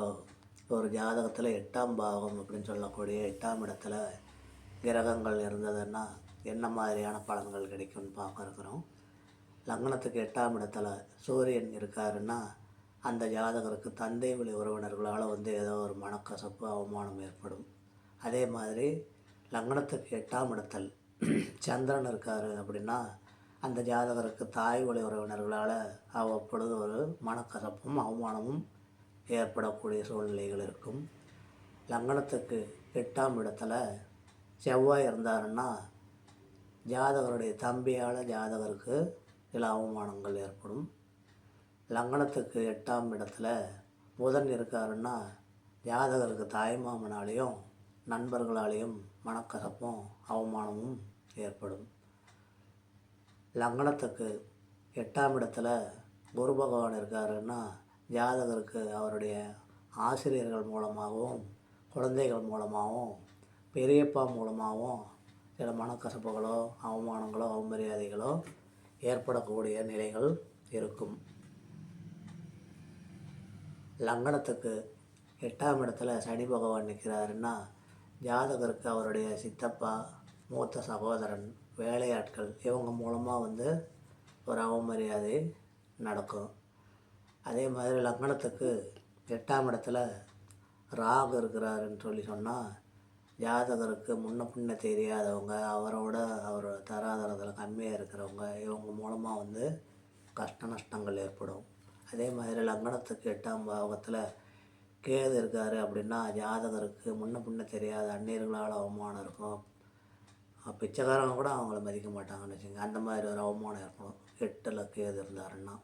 இப்போ ஒரு ஜாதகத்தில் எட்டாம் பாவம் அப்படின்னு சொல்லக்கூடிய எட்டாம் இடத்துல கிரகங்கள் இருந்ததுன்னா என்ன மாதிரியான பலன்கள் கிடைக்கும்னு பார்க்க இருக்கிறோம். லக்னத்துக்கு எட்டாம் இடத்துல சூரியன் இருக்காருன்னா அந்த ஜாதகருக்கு தந்தை வழி உறவினர்களால் வந்து ஏதோ ஒரு மனக்கசப்பு அவமானம் ஏற்படும். அதே மாதிரி லக்னத்துக்கு எட்டாம் இடத்தில் சந்திரன் இருக்கார் அப்படின்னா அந்த ஜாதகருக்கு தாய் வழி உறவினர்களால் அவ்வப்பொழுது ஒரு மனக்கசப்பும் அவமானமும் ஏற்படக்கூடிய சூழ்நிலைகள் இருக்கும். லக்னத்துக்கு எட்டாம் இடத்துல செவ்வாய் இருந்தாருன்னா ஜாதகருடைய தம்பியால் ஜாதகருக்கு சில அவமானங்கள் ஏற்படும். லக்னத்துக்கு எட்டாம் இடத்துல புதன் இருக்காருன்னா ஜாதகருக்கு தாய்மாமனாலேயும் நண்பர்களாலேயும் மனக்கசப்பும் அவமானமும் ஏற்படும். லக்னத்துக்கு எட்டாம் இடத்துல குரு பகவான் இருக்காருன்னா ஜாதகருக்கு அவருடைய ஆசிரியர்கள் மூலமாகவும் குழந்தைகள் மூலமாகவும் பெரியப்பா மூலமாகவும் சில மனக்கசப்புகளோ அவமானங்களோ அவமரியாதைகளோ ஏற்படக்கூடிய நிலைகள் இருக்கும். லங்கனத்துக்கு எட்டாம் இடத்துல சனி பகவான் நிற்கிறாருன்னா ஜாதகருக்கு அவருடைய சித்தப்பா மூத்த சகோதரன் வேலையாட்கள் இவங்க மூலமாக வந்து ஒரு அவமரியாதை நடக்கும். அதே மாதிரி லக்னத்துக்கு எட்டாம் இடத்துல ராகு இருக்கிறாருன்னு சொல்லி சொன்னால் ஜாதகருக்கு முன்ன பின்ன தெரியாதவங்க அவரோட அவர் தராதரத்தில் கம்மியாக இருக்கிறவங்க இவங்க மூலமாக வந்து கஷ்ட நஷ்டங்கள் ஏற்படும். அதே மாதிரி லக்னத்துக்கு எட்டாம் பாகத்தில் கேது இருக்கார் அப்படின்னா ஜாதகருக்கு முன்ன பின்ன தெரியாத அந்நியர்களால் அவமானம் இருக்கும். பிச்சைக்காரங்க கூட அவங்கள மதிக்க மாட்டாங்கன்னு வச்சுங்க அந்த மாதிரி ஒரு அவமானம் ஏற்படும். எட்டில் கேது இருந்தாருன்னா.